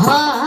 Ha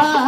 Ah.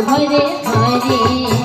hare hare.